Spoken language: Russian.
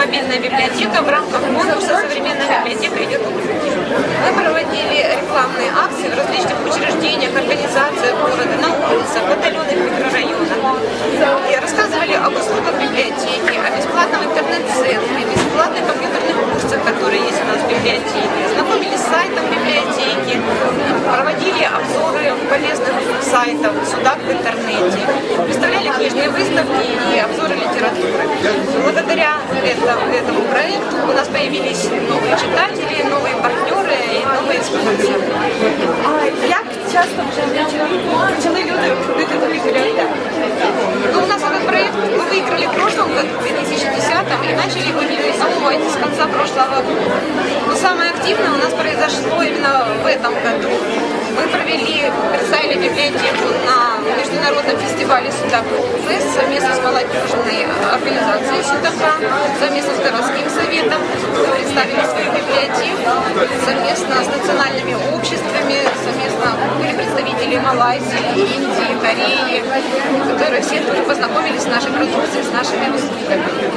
мобильная библиотека в рамках конкурса «Современная библиотека идет к успеху». Мы проводили рекламные акции в различных учреждениях, организациях города, на улицах, в отдаленных микрорайонах. И рассказывали об услугах библиотеки, о бесплатном интернет-центре, бесплатных компьютерных курсах, которые есть у нас в библиотеке. Знакомились с сайтом библиотеки, проводили обзоры полезных сайтов, судак в интернете, представляли книжные выставки и обзоры литературы. Благодаря этому, этому проекту у нас появились новые читатели, новые партнеры и новые спонсоры. А як часто вже почали люди відвідувати бібліотеку? Ну, у нас этот проект мы выиграли в прошлом году, в 2010 и начали его реализовывать с конца прошлого года. Но самое активное у нас произошло именно в этом году. Мы провели, представили библиотеку на международном фестивале ФЭС совместно с молодежной организацией Судака, совместно с городским советом. Представили свою библиотеку совместно с национальными обществами, совместно были представители Малайзии, Индии, Кореи, которые все тоже познакомились с нашей продукцией, с нашими услугами.